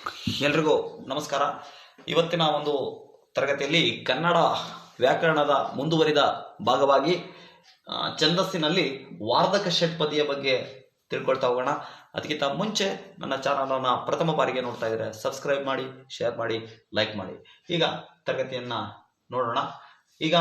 ಎಲ್ರಿಗೂ ನಮಸ್ಕಾರ. ಇವತ್ತಿನ ಒಂದು ತರಗತಿಯಲ್ಲಿ ಕನ್ನಡ ವ್ಯಾಕರಣದ ಮುಂದುವರಿದ ಭಾಗವಾಗಿ ಛಂದಸ್ಸಿನಲ್ಲಿ ವಾರ್ಧಕ ಷಟ್ಪದಿಯ ಬಗ್ಗೆ ತಿಳ್ಕೊಳ್ತಾ ಹೋಗೋಣ. ಅದಕ್ಕಿಂತ ಮುಂಚೆ ನನ್ನ ಚಾನಲನ್ನು ಪ್ರಥಮ ಬಾರಿಗೆ ನೋಡ್ತಾ ಇದ್ರೆ ಸಬ್ಸ್ಕ್ರೈಬ್ ಮಾಡಿ ಶೇರ್ ಮಾಡಿ ಲೈಕ್ ಮಾಡಿ. ಈಗ ತರಗತಿಯನ್ನ ನೋಡೋಣ. ಈಗ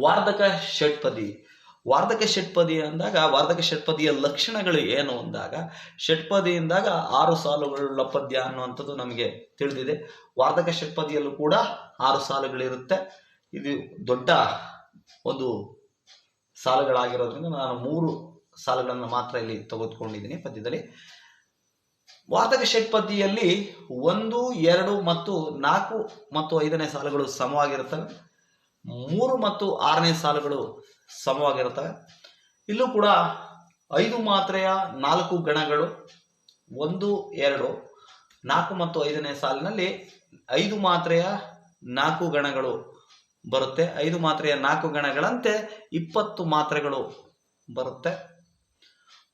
ವಾರ್ಧಕ ಷಟ್ಪದಿ ವಾರ್ಧಕ ಷಟ್ಪದಿ ಅಂದಾಗ ವಾರ್ಧಕ ಷಟ್ಪದಿಯ ಲಕ್ಷಣಗಳು ಏನು ಅಂದಾಗ, ಷಟ್ಪದಿಯಿಂದಾಗ ಆರು ಸಾಲುಗಳುಳ್ಳ ಪದ್ಯ ಅನ್ನುವಂಥದ್ದು ನಮಗೆ ತಿಳಿದಿದೆ. ವಾರ್ಧಕ ಷಟ್ಪದಿಯಲ್ಲೂ ಕೂಡ ಆರು ಸಾಲುಗಳಿರುತ್ತೆ. ಇದು ದೊಡ್ಡ ಒಂದು ಸಾಲುಗಳಾಗಿರೋದ್ರಿಂದ ನಾನು ಮೂರು ಸಾಲುಗಳನ್ನು ಮಾತ್ರ ಇಲ್ಲಿ ತೆಗೆದುಕೊಂಡಿದ್ದೀನಿ ಪದ್ಯದಲ್ಲಿ. ವಾರ್ಧಕ ಷಟ್ಪದಿಯಲ್ಲಿ ಒಂದು, ಎರಡು ಮತ್ತು ನಾಲ್ಕು ಮತ್ತು ಐದನೇ ಸಾಲುಗಳು ಸಮವಾಗಿರುತ್ತವೆ. ಮೂರು ಮತ್ತು ಆರನೇ ಸಾಲುಗಳು ಸಮವಾಗಿರುತ್ತವೆ. ಇಲ್ಲೂ ಕೂಡ ಐದು ಮಾತ್ರೆಯ ನಾಲ್ಕು ಗಣಗಳು, ಒಂದು, ಎರಡು, ನಾಲ್ಕು ಮತ್ತು ಐದನೇ ಸಾಲಿನಲ್ಲಿ ಐದು ಮಾತ್ರೆಯ ನಾಲ್ಕು ಗಣಗಳು ಬರುತ್ತೆ. ಐದು ಮಾತ್ರೆಯ ನಾಲ್ಕು ಗಣಗಳಂತೆ ಇಪ್ಪತ್ತು ಮಾತ್ರೆಗಳು ಬರುತ್ತೆ.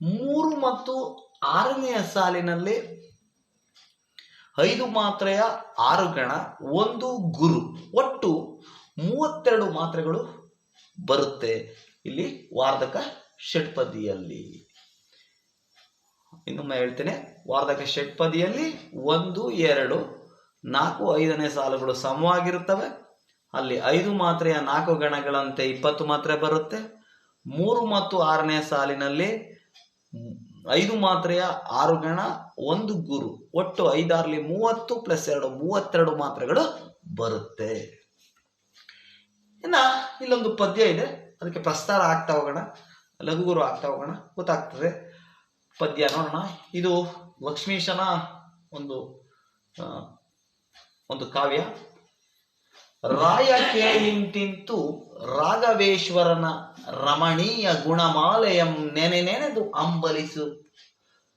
ಮೂರು ಮತ್ತು ಆರನೆಯ ಸಾಲಿನಲ್ಲಿ ಐದು ಮಾತ್ರೆಯ ಆರು ಗಣ, ಒಂದು ಗುರು. ಒಟ್ಟು ಮೂವತ್ತೆರಡು ಮಾತ್ರೆಗಳು ಬರುತ್ತೆ. ಇಲ್ಲಿ ವಾರ್ಧಕ ಷಟ್ಪದಿಯಲ್ಲಿ. ಇನ್ನೊಮ್ಮೆ ಹೇಳ್ತೇನೆ, ವಾರ್ಧಕ ಷಟ್ಪದಿಯಲ್ಲಿ ಒಂದು, ಎರಡು, ನಾಲ್ಕು, ಐದನೇ ಸಾಲುಗಳು ಸಮವಾಗಿರುತ್ತವೆ. ಅಲ್ಲಿ ಐದು ಮಾತ್ರೆಯ ನಾಲ್ಕು ಗಣಗಳಂತೆ ಇಪ್ಪತ್ತು ಮಾತ್ರೆ ಬರುತ್ತೆ. ಮೂರು ಮತ್ತು ಆರನೇ ಸಾಲಿನಲ್ಲಿ ಐದು ಮಾತ್ರೆಯ ಆರು ಗಣ, ಒಂದು ಗುರು. ಒಟ್ಟು ಐದಾರ್ಲಿ ಮೂವತ್ತು ಪ್ಲಸ್ ಎರಡು, ಮೂವತ್ತೆರಡು ಮಾತ್ರೆಗಳು ಬರುತ್ತೆ. ಇನ್ನ ಇಲ್ಲೊಂದು ಪದ್ಯ ಇದೆ. ಅದಕ್ಕೆ ಪ್ರಸ್ತಾರ ಆಗ್ತಾ ಹೋಗೋಣ. ಲಘುಗುರು ಆಗ್ತಾ ಹೋಗೋಣ. ಗೊತ್ತಾಗ್ತದೆ. ಪದ್ಯ ನೋಡೋಣ. ಇದು ಲಕ್ಷ್ಮೀಶನ ಒಂದು ಒಂದು ಕಾವ್ಯ. ರಾಯ ಕೇಳಿಂತಿಂತು ರಾಘವೇಶ್ವರನ ರಮಣೀಯ ಗುಣಮಾಲೆಯಂ ನೆನೆ ನೆನೆದು ಅಂಬಲಿಸು.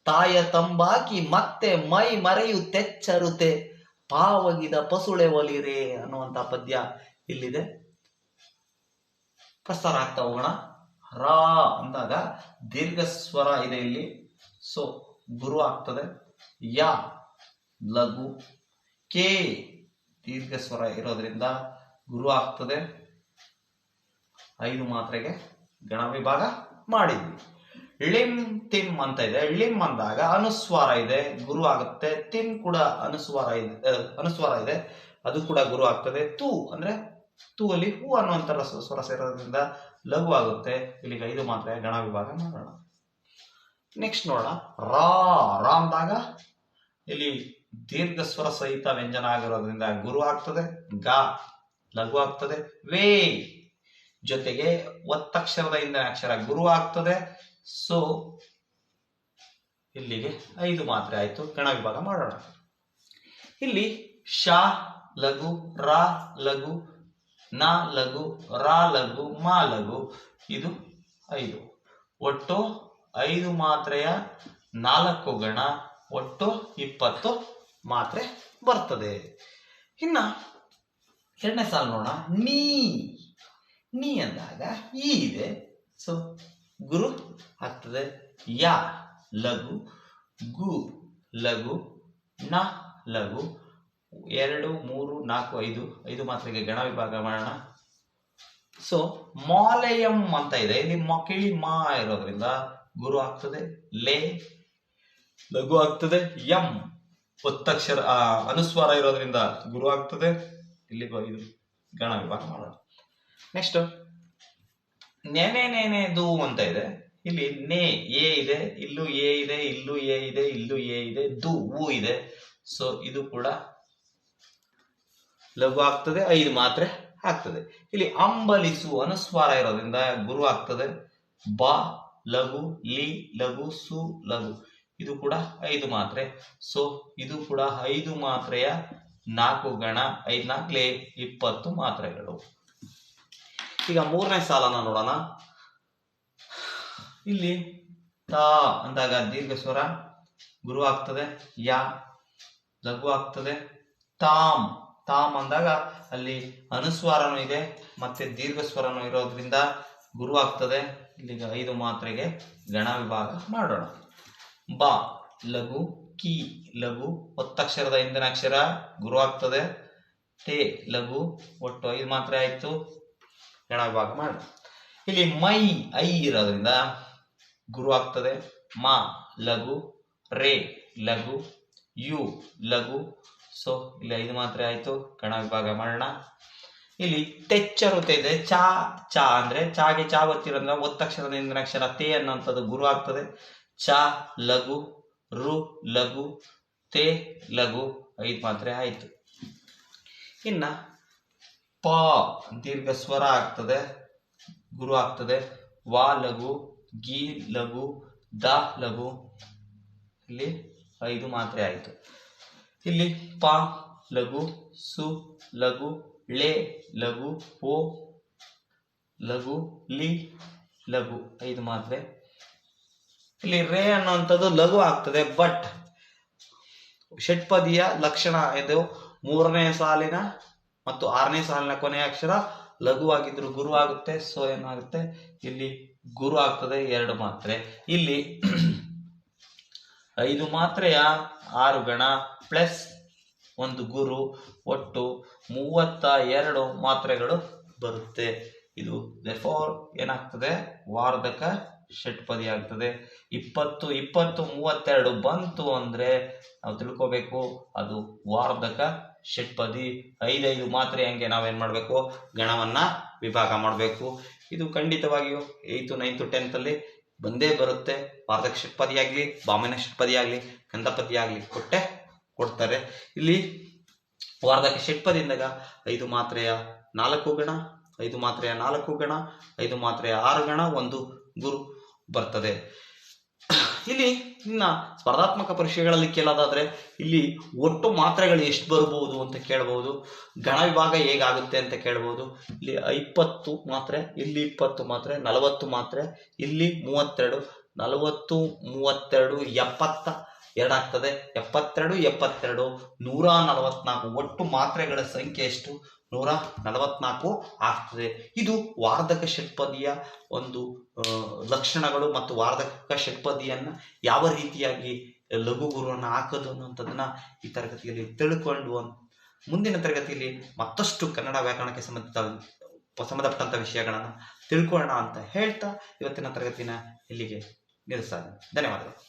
ತಾಯ ತಂಬಾಕಿ ಮತ್ತೆ ಮೈ ಮರೆಯು ತೆಚ್ಚರುತೆ. ಪಾವಗಿದ ಪಸುಳೆ ಒಲಿರೆ ಅನ್ನುವಂತ ಪದ್ಯ ಇಲ್ಲಿದೆ. ಪ್ರಸ್ತಾರ ಆಗ್ತಾ ಹೋಗೋಣ. ರಾ ಅಂದಾಗ ದೀರ್ಘ ಸ್ವರ ಇದೆ ಇಲ್ಲಿ. ಸೊ, ಗುರು ಆಗ್ತದೆ. ಯ, ಲಘು. ಕೆ, ದೀರ್ಘ ಸ್ವರ ಇರೋದ್ರಿಂದ ಗುರು ಆಗ್ತದೆ. ಐದು ಮಾತ್ರೆಗೆ ಗಣ ವಿಭಾಗ ಮಾಡಿದ್ವಿ. ಳಿಂ, ತಿಂ ಅಂತ ಇದೆ. ಳಿಂ ಅಂದಾಗ ಅನುಸ್ವಾರ ಇದೆ. ಗುರು ಆಗುತ್ತೆ. ತಿಮ್ ಕೂಡ ಅನುಸ್ವಾರ ಇದೆ. ಅನುಸ್ವಾರ ಇದೆ. ಅದು ಕೂಡ ಗುರು ಆಗ್ತದೆ. ತು ಅಂದ್ರೆ ತು ಅಲ್ಲಿ ಹೂ ಅನ್ನುವಂಥ ರಸ ಸ್ವರ ಸೇರೋದ್ರಿಂದ ಲಘು ಆಗುತ್ತೆ. ಇಲ್ಲಿಗೆ ಐದು ಮಾತ್ರೆ ಗಣ ವಿಭಾಗ ಮಾಡೋಣ. ನೆಕ್ಸ್ಟ್ ನೋಡೋಣ. ರಾ ರಾ ಅಂದಾಗ ಇಲ್ಲಿ ದೀರ್ಘ ಸ್ವರ ಸಹಿತ ವ್ಯಂಜನ ಆಗಿರೋದ್ರಿಂದ ಗುರು ಆಗ್ತದೆ, ಗ ಲಘು ಆಗ್ತದೆ, ವೇ ಜೊತೆಗೆ ಒತ್ತಕ್ಷರದ ಹಿಂದಿನ ಅಕ್ಷರ ಗುರು ಆಗ್ತದೆ. ಸೊ ಇಲ್ಲಿಗೆ ಐದು ಮಾತ್ರೆ ಆಯ್ತು. ಗಣ ವಿಭಾಗ ಮಾಡೋಣ. ಇಲ್ಲಿ ಶಾ, ಲಘು, ರಾ, ಲಘು ನ ಲಘು, ರ ಲಘು, ಮ ಲಘು, ಇದು ಐದು. ಒಟ್ಟು ಐದು ಮಾತ್ರೆಯ ನಾಲ್ಕು ಗಣ, ಒಟ್ಟು ಇಪ್ಪತ್ತು ಮಾತ್ರೆ ಬರ್ತದೆ. ಇನ್ನ ಎರಡನೇ ಸಾಲ ನೋಡೋಣ. ನೀ. ನೀ ಅಂದಾಗ ಈ ಇದೆ. ಸೊ ಗುರು ಆಗ್ತದೆ ಯ, ಲಘು, ಗು, ಲಘು, ನ, ಲಘು ಎರಡು, ಮೂರು, ನಾಲ್ಕು, ಐದು ಐದು ಮಾತ್ರೆಗೆ ಗಣ ವಿಭಾಗ ಮಾಡೋಣ. ಸೊ ಮಾಲಯಂ ಅಂತ ಇದೆ. ಇಲ್ಲಿ ಮಕಿಳಿ ಮಾ ಇರೋದ್ರಿಂದ ಗುರು ಆಗ್ತದೆ. ಲೇ, ಲಘು ಆಗ್ತದೆ. ಎಂ ಒತ್ತಕ್ಷರ ಅನುಸ್ವಾರ ಇರೋದ್ರಿಂದ ಗುರು ಆಗ್ತದೆ. ಇಲ್ಲಿಗೂ ಇದು ಗಣ ವಿಭಾಗ ಮಾಡೋಣ. ನೆಕ್ಸ್ಟ್ ನೆನೆ ನೆನೆದು ಅಂತ ಇದೆ. ಇಲ್ಲಿ ನೇ, ಎ ಇದೆ, ಇಲ್ಲೂ ಎ ಇದೆ, ಇಲ್ಲೂ ಎ ಇದೆ, ಇಲ್ಲೂ ಎ ಇದೆ, ದು ಊ ಇದೆ. ಸೊ ಇದು ಕೂಡ ಲಘು ಆಗ್ತದೆ, ಐದು ಮಾತ್ರೆ ಆಗ್ತದೆ. ಇಲ್ಲಿ ಅಂಬಲಿಸು ಅನುಸ್ವಾರ ಇರೋದ್ರಿಂದ ಗುರು ಆಗ್ತದೆ ಬ, ಲಘು, ಲಿ, ಲಘು, ಸು, ಲಘು. ಇದು ಕೂಡ ಐದು ಮಾತ್ರೆ. ಸೊ, ಇದು ಕೂಡ ಐದು ಮಾತ್ರೆಯ ನಾಲ್ಕು ಗಣ, ಐದು ನಾಲ್ಕಲೇ ಇಪ್ಪತ್ತು ಮಾತ್ರೆಗಳು. ಈಗ ಮೂರನೇ ಸಾಲನ ನೋಡೋಣ. ಇಲ್ಲಿ ತಾ ಅಂದಾಗ ದೀರ್ಘ ಸ್ವರ ಗುರು ಆಗ್ತದೆ, ಯಾ, ಲಘು ಆಗ್ತದೆ, ತಾಮ್. ತಾಮ್ ಅಂದಾಗ ಅಲ್ಲಿ ಅನುಸ್ವಾರನೂ ಇದೆ, ಮತ್ತೆ ದೀರ್ಘ ಸ್ವರನೂ ಇರೋದ್ರಿಂದ ಗುರು ಆಗ್ತದೆ. ಇಲ್ಲಿಗೆ ಐದು ಮಾತ್ರೆಗೆ ಗಣ ವಿಭಾಗ ಮಾಡೋಣ. ಬ, ಲಘು, ಕಿ, ಲಘು, ಒತ್ತಕ್ಷರದ ಹಿಂದಿನ ಅಕ್ಷರ ಗುರು ಆಗ್ತದೆ. ಟೆ, ಲಘು, ಒಟ್ಟು ಐದು ಮಾತ್ರೆ ಆಯ್ತು. ಗಣ ವಿಭಾಗ ಮಾಡಿ ಇಲ್ಲಿ ಮೈ, ಐ ಇರೋದ್ರಿಂದ ಗುರು ಆಗ್ತದೆ. ಮ, ಲಘು, ರೇ, ಲಘು, ಯು, ಲಘು ಸೊ, ಇಲ್ಲಿ ಐದು ಮಾತ್ರೆ ಆಯ್ತು. ಗಣ ವಿಭಾಗ ಮಾಡೋಣ. ಇಲ್ಲಿ ತೆಚ್ಚರುತೆ ಇದೆ. ಚಾ ಚಾ ಅಂದ್ರೆ ಚಾಗೆ ಚಾ ಗೊತ್ತಿರೋದ್ರಿಂದ ಒತ್ತಕ್ಷರ ಹಿಂದಿನ ಅಕ್ಷರ ತೇ ಅನ್ನೋಂಥದ್ದು ಗುರು ಆಗ್ತದೆ. ಚ, ಲಘು, ರು, ಲಘು, ತೇ, ಲಘು, ಐದು ಮಾತ್ರೆ ಆಯ್ತು. ಇನ್ನ ಪ, ದೀರ್ಘ ಸ್ವರ ಆಗ್ತದೆ. ಗುರು ಆಗ್ತದೆ. ವಾ, ಲಘು, ಗಿ, ಲಘು, ದ, ಲಘು. ಇಲ್ಲಿ ಐದು ಮಾತ್ರೆ ಆಯಿತು. ಇಲ್ಲಿ ಪ, ಲಘು, ಸು, ಲಘು, ಳೆ, ಲಘು, ಓ, ಲಘು, ಲಿ, ಲಘು, ಐದು ಮಾತ್ರೆ. ಇಲ್ಲಿ ರೇ ಅನ್ನುವಂಥದ್ದು ಲಘು ಆಗ್ತದೆ ಬಟ್ ಷಟ್ಪದಿಯ ಲಕ್ಷಣ ಇದು ಮೂರನೇ ಸಾಲಿನ ಮತ್ತು ಆರನೇ ಸಾಲಿನ ಕೊನೆಯ ಅಕ್ಷರ ಲಘುವಾಗಿದ್ರು ಗುರು ಆಗುತ್ತೆ, ಸೊ ಏನಾಗುತ್ತೆ? ಇಲ್ಲಿ ಗುರು ಆಗ್ತದೆ, ಎರಡು ಮಾತ್ರೆ. ಇಲ್ಲಿ ಐದು ಮಾತ್ರೆಯ ಆರು ಗಣ ಪ್ಲಸ್ ಒಂದು ಗುರು ಒಟ್ಟು ಮೂವತ್ತ ಎರಡು ಮಾತ್ರೆಗಳು ಬರುತ್ತೆ. ಇದು ದೆಫೋರ್ ಏನಾಗ್ತದೆ? ವಾರ್ಧಕ ಷಟ್ಪದಿ ಆಗ್ತದೆ. ಇಪ್ಪತ್ತು ಇಪ್ಪತ್ತು, ಮೂವತ್ತೆರಡು ಬಂತು ಅಂದ್ರೆ ನಾವು ತಿಳ್ಕೋಬೇಕು, ಅದು ವಾರ್ಧಕ ಷಟ್ಪದಿ. ಐದೈದು ಮಾತ್ರೆ ಹಂಗೆ ನಾವೇನ್ ಮಾಡಬೇಕು? ಗಣವನ್ನ ವಿಭಾಗ ಮಾಡಬೇಕು. ಇದು ಖಂಡಿತವಾಗಿಯೂ ಏಯ್ತು ನೈನ್ತು ಟೆಂತಲ್ಲಿ ಬಂದೇ ಬರುತ್ತೆ. ವಾರ್ಧಕ ಷಟ್ಪದಿ ಆಗಲಿ ಬಾಮನ ಷಟ್ಪದಿ ಆಗಲಿ ಕೊಟ್ಟೆ ಕೊಡ್ತಾರೆ. ಇಲ್ಲಿ ವಾರ್ಧಕ ಷಟ್ಪದಿಯಿಂದಾಗ ಐದು ಮಾತ್ರೆಯ ನಾಲ್ಕು ಗಣ, ಐದು ಮಾತ್ರೆಯ ನಾಲ್ಕು ಗಣ, ಐದು ಮಾತ್ರೆಯ ಆರು ಗಣ ಒಂದು ಗುರು ಬರ್ತದೆ. ಇಲ್ಲಿ ಇನ್ನ ಸ್ಪರ್ಧಾತ್ಮಕ ಪರೀಕ್ಷೆಗಳಲ್ಲಿ ಕೇಳೋದಾದ್ರೆ ಇಲ್ಲಿ ಒಟ್ಟು ಮಾತ್ರೆಗಳು ಎಷ್ಟು ಬರ್ಬೋದು ಅಂತ ಕೇಳ್ಬೋದು. ಗಣ ವಿಭಾಗ ಹೇಗಾಗುತ್ತೆ ಅಂತ ಕೇಳ್ಬೋದು. ಇಲ್ಲಿ ಇಪ್ಪತ್ತು ಮಾತ್ರೆ, ಇಲ್ಲಿ ಇಪ್ಪತ್ತು ಮಾತ್ರೆ, ನಲವತ್ತು ಮಾತ್ರೆ, ಇಲ್ಲಿ ಮೂವತ್ತೆರಡು, ನಲವತ್ತು, ಮೂವತ್ತೆರಡು, ಎಪ್ಪತ್ತ, ಎರಡಾಗ್ತದೆ. ಎಪ್ಪತ್ತೆರಡು ಎಪ್ಪತ್ತೆರಡು, ನೂರ ನಲವತ್ನಾಲ್ಕು. ಒಟ್ಟು ಮಾತ್ರೆಗಳ ಸಂಖ್ಯೆ ಎಷ್ಟು? ನೂರ ನಲವತ್ನಾಲ್ಕು ಆಗ್ತದೆ. ಇದು ವಾರ್ಧಕ ಷಟ್ಪದಿಯ ಒಂದು ಲಕ್ಷಣಗಳು ಮತ್ತು ವಾರ್ಧಕ ಷಟ್ಪದಿಯನ್ನ ಯಾವ ರೀತಿಯಾಗಿ ಲಘು ಗುರುವನ್ನು ಹಾಕೋದು ಅನ್ನುವಂಥದ್ದನ್ನ ಈ ತರಗತಿಯಲ್ಲಿ ತಿಳ್ಕೊಂಡು ಮುಂದಿನ ತರಗತಿಯಲ್ಲಿ ಮತ್ತಷ್ಟು ಕನ್ನಡ ವ್ಯಾಕರಣಕ್ಕೆ ಸಂಬಂಧಿತ ಸಂಬಂಧಪಟ್ಟಂತ ವಿಷಯಗಳನ್ನ ತಿಳ್ಕೊಳ್ಳೋಣ ಅಂತ ಹೇಳ್ತಾ ಇವತ್ತಿನ ತರಗತಿನ ಇಲ್ಲಿಗೆ ನಿಲ್ಲಿಸ್ತಾ ಧನ್ಯವಾದಗಳು.